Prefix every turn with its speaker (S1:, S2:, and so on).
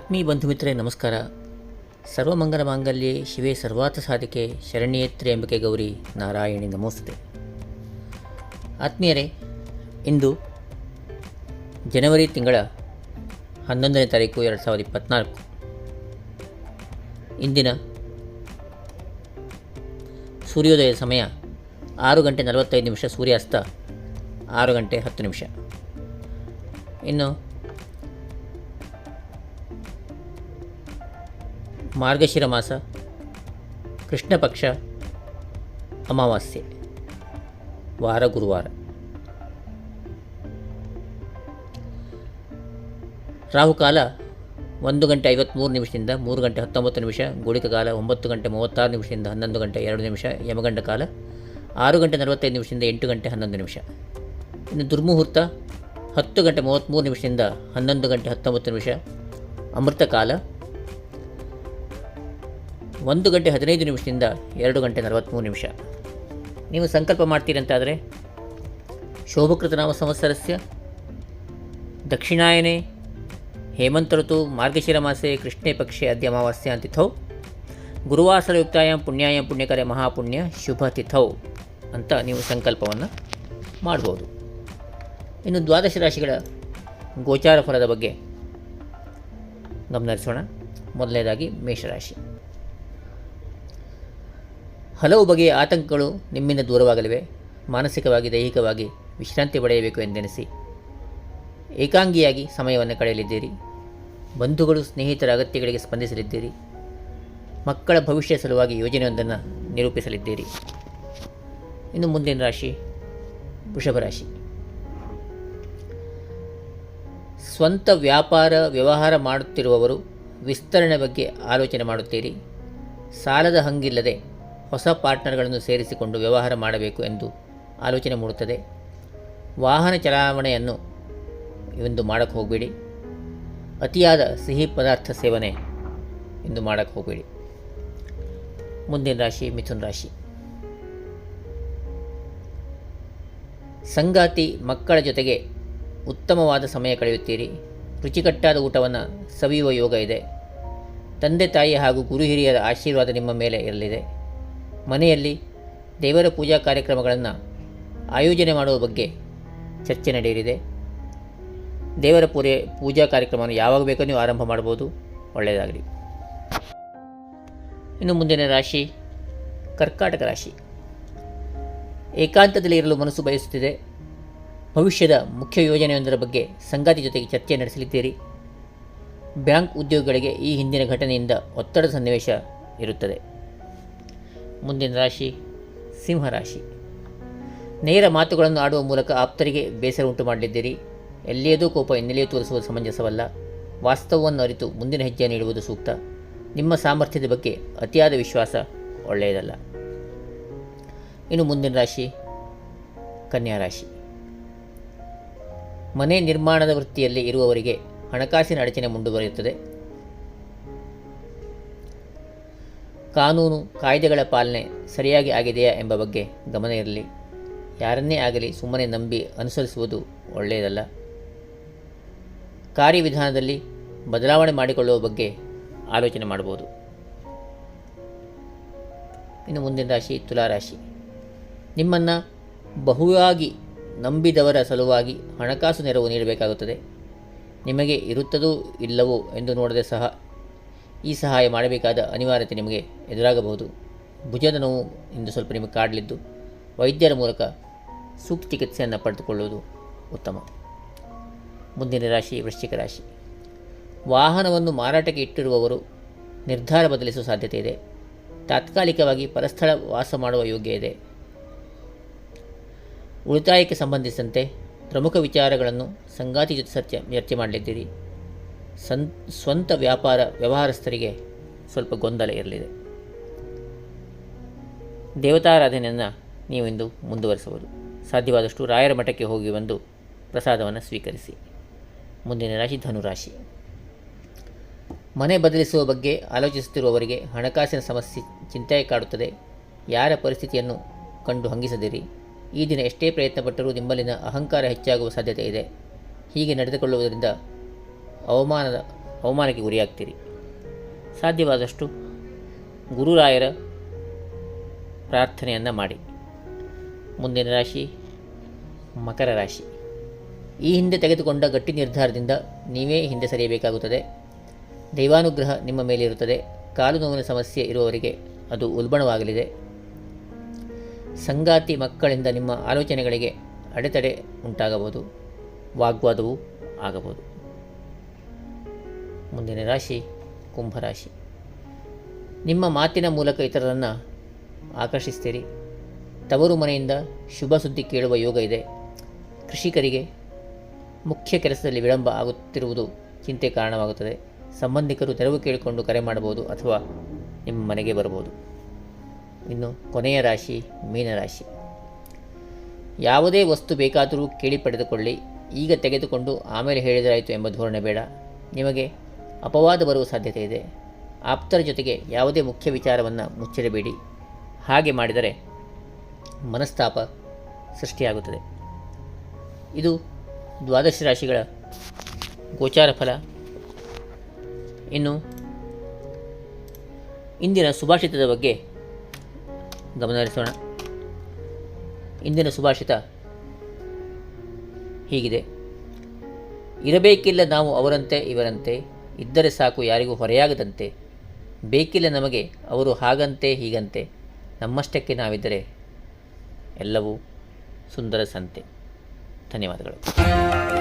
S1: ಆತ್ಮೀಯ ಬಂಧು ಮಿತ್ರರೇ, ನಮಸ್ಕಾರ. ಸರ್ವಮಂಗಲ ಮಾಂಗಲ್ಯೆ ಶಿವೇ ಸರ್ವಾತ ಸಾಧಿಕೆ ಶರಣ್ಯೇತ್ರಿ ಎಂಬಿಕೆ ಗೌರಿ ನಾರಾಯಣಿ ನಮೋಸ್ತೆ ಆತ್ಮೀಯರೇ, ಇಂದು ಜನವರಿ ತಿಂಗಳ ಹನ್ನೊಂದನೇ ತಾರೀಕು ಎರಡು ಸಾವಿರದ ಇಪ್ಪತ್ತ್ನಾಲ್ಕು ಇಂದಿನ ಸೂರ್ಯೋದಯ ಸಮಯ ಆರು ಗಂಟೆ ನಲವತ್ತೈದು ನಿಮಿಷ, ಸೂರ್ಯಾಸ್ತ ಆರು ಗಂಟೆ ಹತ್ತು ನಿಮಿಷ. ಇನ್ನು ಮಾರ್ಗಶಿರ ಮಾಸ, ಕೃಷ್ಣ ಪಕ್ಷ, ಅಮಾವಾಸ್ಯೆ, ವಾರ ಗುರುವಾರ. ರಾಹುಕಾಲ ಒಂದು ಗಂಟೆ ಐವತ್ತ್ಮೂರು ನಿಮಿಷದಿಂದ ಮೂರು ಗಂಟೆ ಹತ್ತೊಂಬತ್ತು ನಿಮಿಷ ಗುಳಿಕ ಕಾಲ ಒಂಬತ್ತು ಗಂಟೆ ಮೂವತ್ತಾರು ನಿಮಿಷದಿಂದ ಹನ್ನೊಂದು ಗಂಟೆ ಎರಡು ನಿಮಿಷ, ಯಮಗಂಡ ಕಾಲ ಆರು ಗಂಟೆ ನಲವತ್ತೈದು ನಿಮಿಷದಿಂದ ಎಂಟು ಗಂಟೆ ಹನ್ನೊಂದು ನಿಮಿಷ. ಇನ್ನು ದುರ್ಮುಹೂರ್ತ ಹತ್ತು ಗಂಟೆ ಮೂವತ್ತ್ಮೂರು ನಿಮಿಷದಿಂದ ಹನ್ನೊಂದು ಗಂಟೆ ಹತ್ತೊಂಬತ್ತು ನಿಮಿಷ ಅಮೃತ ಕಾಲ ಒಂದು ಗಂಟೆ ಹದಿನೈದು ನಿಮಿಷದಿಂದ ಎರಡು ಗಂಟೆ ನಲವತ್ತ್ಮೂರು ನಿಮಿಷ. ನೀವು ಸಂಕಲ್ಪ ಮಾಡ್ತೀರಂತಾದರೆ ಶೋಭಕೃತನಾಮ ಸಂವತ್ಸರಸ್ಯ, ದಕ್ಷಿಣಾಯನೆ, ಹೇಮಂತ ಋತು, ಮಾರ್ಗಶಿರ ಮಾಸೆ, ಕೃಷ್ಣೇ ಪಕ್ಷೆ, ಅದ್ಯ ಅಮಾವಾಸ್ಯ ತಿಥೌ ಗುರುವಾಸರಯುಕ್ತಾಯಂ ಪುಣ್ಯಾಯಂ, ಪುಣ್ಯಕರೆ ಮಹಾಪುಣ್ಯ, ಶುಭ ತಿಥೌ ಅಂತ ನೀವು ಸಂಕಲ್ಪವನ್ನು ಮಾಡ್ಬೋದು. ಇನ್ನು ದ್ವಾದಶ ರಾಶಿಗಳ ಗೋಚಾರ ಫಲದ ಬಗ್ಗೆ ಗಮನಹರಿಸೋಣ. ಮೊದಲನೇದಾಗಿ ಮೇಷರಾಶಿ. ಹಲವು ಬಗೆಯ ಆತಂಕಗಳು ನಿಮ್ಮಿಂದ ದೂರವಾಗಲಿವೆ. ಮಾನಸಿಕವಾಗಿ, ದೈಹಿಕವಾಗಿ ವಿಶ್ರಾಂತಿ ಪಡೆಯಬೇಕು ಎಂದೆನಿಸಿ. ಏಕಾಂಗಿಯಾಗಿ ಸಮಯವನ್ನು ಕಳೆಯಲಿದ್ದೀರಿ. ಬಂಧುಗಳು, ಸ್ನೇಹಿತರ ಅಗತ್ಯಗಳಿಗೆ ಸ್ಪಂದಿಸಲಿದ್ದೀರಿ. ಮಕ್ಕಳ ಭವಿಷ್ಯ ಸಲುವಾಗಿ ಯೋಜನೆಯೊಂದನ್ನು ನಿರೂಪಿಸಲಿದ್ದೀರಿ. ಇನ್ನು ಮುಂದಿನ ರಾಶಿ, ವೃಷಭ ರಾಶಿ. ಸ್ವಂತ ವ್ಯಾಪಾರ, ವ್ಯವಹಾರ ಮಾಡುತ್ತಿರುವವರು ವಿಸ್ತರಣೆ ಬಗ್ಗೆ ಆಲೋಚನೆ ಮಾಡುತ್ತೀರಿ. ಸಾಲದ ಹಂಗಿಲ್ಲದೆ ಹೊಸ ಪಾರ್ಟ್ನರ್ಗಳನ್ನು ಸೇರಿಸಿಕೊಂಡು ವ್ಯವಹಾರ ಮಾಡಬೇಕು ಎಂದು ಆಲೋಚನೆ ಮೂಡುತ್ತದೆ. ವಾಹನ ಚಲಾವಣೆಯನ್ನು ಎಂದು ಮಾಡೋಕ್ಕೆ ಹೋಗಬೇಡಿ. ಅತಿಯಾದ ಸಿಹಿ ಪದಾರ್ಥ ಸೇವನೆ ಎಂದು ಮಾಡೋಕ್ಕೆ ಹೋಗಬೇಡಿ. ಮುಂದಿನ ರಾಶಿ ಮಿಥುನ್ ರಾಶಿ. ಸಂಗಾತಿ ಮಕ್ಕಳ ಜೊತೆಗೆ ಉತ್ತಮವಾದ ಸಮಯ ಕಳೆಯುತ್ತೀರಿ. ರುಚಿಕಟ್ಟಾದ ಊಟವನ್ನು ಸವಿಯುವ ಯೋಗ ಇದೆ. ತಂದೆ ತಾಯಿ ಹಾಗೂ ಗುರು ಹಿರಿಯರ ಆಶೀರ್ವಾದ ನಿಮ್ಮ ಮೇಲೆ ಇರಲಿದೆ. ಮನೆಯಲ್ಲಿ ದೇವರ ಪೂಜಾ ಕಾರ್ಯಕ್ರಮಗಳನ್ನು ಆಯೋಜನೆ ಮಾಡುವ ಬಗ್ಗೆ ಚರ್ಚೆ ನಡೆಯಲಿದೆ. ದೇವರ ಪೂರೆ, ಪೂಜಾ ಕಾರ್ಯಕ್ರಮವನ್ನು ಯಾವಾಗ ಬೇಕೋ ನೀವು ಆರಂಭ ಮಾಡ್ಬೋದು. ಒಳ್ಳೆಯದಾಗಲಿ. ಇನ್ನು ಮುಂದಿನ ರಾಶಿ, ಕರ್ಕಾಟಕ ರಾಶಿ. ಏಕಾಂತದಲ್ಲಿ ಇರಲು ಮನಸ್ಸು ಬಯಸುತ್ತಿದೆ. ಭವಿಷ್ಯದ ಮುಖ್ಯ ಯೋಜನೆಯೊಂದರ ಬಗ್ಗೆ ಸಂಗಾತಿ ಜೊತೆಗೆ ಚರ್ಚೆ ನಡೆಸಲಿದ್ದೀರಿ. ಬ್ಯಾಂಕ್ ಉದ್ಯೋಗಿಗಳಿಗೆ ಈ ಹಿಂದಿನ ಘಟನೆಯಿಂದ ಒತ್ತಡದ ಸನ್ನಿವೇಶ ಇರುತ್ತದೆ. ಮುಂದಿನ ರಾಶಿ ಸಿಂಹರಾಶಿ ನೇರ ಮಾತುಗಳನ್ನು ಆಡುವ ಮೂಲಕ ಆಪ್ತರಿಗೆ ಬೇಸರ ಉಂಟು ಮಾಡಲಿದ್ದೀರಿ. ಎಲ್ಲಿಯದೂ ಕೋಪ ಇನ್ನೆಲ್ಲಿಯೂ ತೋರಿಸುವುದು ಸಮಂಜಸವಲ್ಲ. ವಾಸ್ತವವನ್ನು ಅರಿತು ಮುಂದಿನ ಹೆಜ್ಜೆ ನೀಡುವುದು ಸೂಕ್ತ. ನಿಮ್ಮ ಸಾಮರ್ಥ್ಯದ ಬಗ್ಗೆ ಅತಿಯಾದ ವಿಶ್ವಾಸ ಒಳ್ಳೆಯದಲ್ಲ. ಇನ್ನು ಮುಂದಿನ ರಾಶಿ ಕನ್ಯಾ ರಾಶಿ. ಮನೆ ನಿರ್ಮಾಣದ ವೃತ್ತಿಯಲ್ಲಿ ಇರುವವರಿಗೆ ಹಣಕಾಸಿನ ಅಡಚಣೆ ಮುಂದುವರಿಯುತ್ತದೆ. ಕಾನೂನು ಕಾಯ್ದೆಗಳ ಪಾಲನೆ ಸರಿಯಾಗಿ ಆಗಿದೆಯಾ ಎಂಬ ಬಗ್ಗೆ ಗಮನ ಇರಲಿ. ಯಾರನ್ನೇ ಆಗಲಿ ಸುಮ್ಮನೆ ನಂಬಿ ಅನುಸರಿಸುವುದು ಒಳ್ಳೆಯದಲ್ಲ. ಕಾರ್ಯವಿಧಾನದಲ್ಲಿ ಬದಲಾವಣೆ ಮಾಡಿಕೊಳ್ಳುವ ಬಗ್ಗೆ ಆಲೋಚನೆ ಮಾಡಬಹುದು. ಇನ್ನು ಮುಂದಿನ ರಾಶಿ ತುಲಾರಾಶಿ ನಿಮ್ಮನ್ನು ಬಹುವಾಗಿ ನಂಬಿದವರ ಸಲುವಾಗಿ ಹಣಕಾಸು ನೆರವು ನೀಡಬೇಕಾಗುತ್ತದೆ. ನಿಮಗೆ ಇರುತ್ತದೋ ಇಲ್ಲವೋ ಎಂದು ನೋಡದೆ ಸಹ ಈ ಸಹಾಯ ಮಾಡಬೇಕಾದ ಅನಿವಾರ್ಯತೆ ನಿಮಗೆ ಎದುರಾಗಬಹುದು. ಭುಜದ ನೋವು ಇಂದು ಸ್ವಲ್ಪ ನಿಮಗೆ ಕಾಡಲಿದ್ದು, ವೈದ್ಯರ ಮೂಲಕ ಸೂಕ್ತ ಚಿಕಿತ್ಸೆಯನ್ನು ಪಡೆದುಕೊಳ್ಳುವುದು ಉತ್ತಮ. ಮುಂದಿನ ರಾಶಿ ವೃಶ್ಚಿಕ ರಾಶಿ. ವಾಹನವನ್ನು ಮಾರಾಟಕ್ಕೆ ಇಟ್ಟಿರುವವರು ನಿರ್ಧಾರ ಬದಲಿಸುವ ಸಾಧ್ಯತೆ ಇದೆ. ತಾತ್ಕಾಲಿಕವಾಗಿ ಪರಸ್ಥಳ ವಾಸ ಮಾಡುವ ಯೋಗ್ಯ ಇದೆ. ಉಳಿತಾಯಕ್ಕೆ ಸಂಬಂಧಿಸಿದಂತೆ ಪ್ರಮುಖ ವಿಚಾರಗಳನ್ನು ಸಂಗಾತಿ ಜೊತೆ ಸತ್ಯ ಚರ್ಚೆ ಮಾಡಲಿದ್ದೀರಿ. ಸನ್, ಸ್ವಂತ ವ್ಯಾಪಾರ ವ್ಯವಹಾರಸ್ಥರಿಗೆ ಸ್ವಲ್ಪ ಗೊಂದಲ ಇರಲಿದೆ. ದೇವತಾರಾಧನೆಯನ್ನು ನೀವು ಇಂದು ಮುಂದುವರಿಸಬಹುದು. ಸಾಧ್ಯವಾದಷ್ಟು ರಾಯರ ಮಠಕ್ಕೆ ಹೋಗಿ ಬಂದು ಪ್ರಸಾದವನ್ನು ಸ್ವೀಕರಿಸಿ. ಮುಂದಿನ ರಾಶಿ ಧನುರಾಶಿ. ಮನೆ ಬದಲಿಸುವ ಬಗ್ಗೆ ಆಲೋಚಿಸುತ್ತಿರುವವರಿಗೆ ಹಣಕಾಸಿನ ಸಮಸ್ಯೆ ಚಿಂತೆ ಕಾಡುತ್ತದೆ. ಯಾರ ಪರಿಸ್ಥಿತಿಯನ್ನು ಕಂಡು ಹಂಗಿಸದಿರಿ. ಈ ದಿನ ಎಷ್ಟೇ ಪ್ರಯತ್ನಪಟ್ಟರೂ ನಿಮ್ಮಲ್ಲಿನ ಅಹಂಕಾರ ಹೆಚ್ಚಾಗುವ ಸಾಧ್ಯತೆ ಇದೆ. ಹೀಗೆ ನಡೆದುಕೊಳ್ಳುವುದರಿಂದ ಅವಮಾನದ ಅವಮಾನಕ್ಕೆ ಗುರಿಯಾಗ್ತೀರಿ. ಸಾಧ್ಯವಾದಷ್ಟು ಗುರುರಾಯರ ಪ್ರಾರ್ಥನೆಯನ್ನು ಮಾಡಿ. ಮುಂದಿನ ರಾಶಿ ಮಕರ ರಾಶಿ. ಈ ಹಿಂದೆ ತೆಗೆದುಕೊಂಡ ಗಟ್ಟಿ ನಿರ್ಧಾರದಿಂದ ನೀವೇ ಹಿಂದೆ ಸರಿಯಬೇಕಾಗುತ್ತದೆ. ದೈವಾನುಗ್ರಹ ನಿಮ್ಮ ಮೇಲೆ ಇರುತ್ತದೆ ಕಾಲು ನೋವಿನ ಸಮಸ್ಯೆ ಇರುವವರಿಗೆ ಅದು ಉಲ್ಬಣವಾಗಲಿದೆ. ಸಂಗಾತಿ ಮಕ್ಕಳಿಂದ ನಿಮ್ಮ ಆಲೋಚನೆಗಳಿಗೆ ಅಡೆತಡೆ ಉಂಟಾಗಬಹುದು. ವಾಗ್ವಾದವೂ ಆಗಬಹುದು. ಮುಂದಿನ ರಾಶಿ ಕುಂಭರಾಶಿ ನಿಮ್ಮ ಮಾತಿನ ಮೂಲಕ ಇತರರನ್ನು ಆಕರ್ಷಿಸ್ತೀರಿ. ತವರು ಮನೆಯಿಂದ ಶುಭ ಸುದ್ದಿ ಕೇಳುವ ಯೋಗ ಇದೆ. ಕೃಷಿಕರಿಗೆ ಮುಖ್ಯ ಕೆಲಸದಲ್ಲಿ ವಿಳಂಬ ಆಗುತ್ತಿರುವುದು ಚಿಂತೆ ಕಾರಣವಾಗುತ್ತದೆ. ಸಂಬಂಧಿಕರು ತೆರವು ಕೇಳಿಕೊಂಡು ಕರೆ ಮಾಡಬಹುದು ಅಥವಾ ನಿಮ್ಮ ಮನೆಗೆ ಬರಬಹುದು. ಇನ್ನು ಕೊನೆಯ ರಾಶಿ ಮೀನರಾಶಿ ಯಾವುದೇ ವಸ್ತು ಬೇಕಾದರೂ ಕೇಳಿ ಪಡೆದುಕೊಳ್ಳಿ. ಈಗ ತೆಗೆದುಕೊಂಡು ಆಮೇಲೆ ಹೇಳಿದರಾಯಿತು ಎಂಬ ಧೋರಣೆ ಬೇಡ. ನಿಮಗೆ ಅಪವಾದ ಬರುವ ಸಾಧ್ಯತೆ ಇದೆ. ಆಪ್ತರ ಜೊತೆಗೆ ಯಾವುದೇ ಮುಖ್ಯ ವಿಚಾರವನ್ನು ಮುಚ್ಚಿರಬೇಡಿ ಹಾಗೆ ಮಾಡಿದರೆ ಮನಸ್ತಾಪ ಸೃಷ್ಟಿಯಾಗುತ್ತದೆ. ಇದು ದ್ವಾದಶ ರಾಶಿಗಳ ಗೋಚಾರ ಫಲ. ಇನ್ನು ಇಂದಿನ ಸುಭಾಷಿತದ ಬಗ್ಗೆ ಗಮನಹರಿಸೋಣ ಇಂದಿನ ಸುಭಾಷಿತ ಹೀಗಿದೆ. ಇರಬೇಕಿಲ್ಲ ನಾವು ಅವರಂತೆ, ಇವರಂತೆ ಇದ್ದರೆ ಸಾಕು ಯಾರಿಗೂ ಹೊರೆಯಾಗದಂತೆ. ಬೇಕಿಲ್ಲ ನಮಗೆ, ಅವರು ಹಾಗಂತೆ, ಹೀಗಂತೆ. ನಮ್ಮಷ್ಟಕ್ಕೆ ನಾವಿದ್ದರೆ ಎಲ್ಲವೂ ಸುಂದರ ಸಂತೆ. ಧನ್ಯವಾದಗಳು.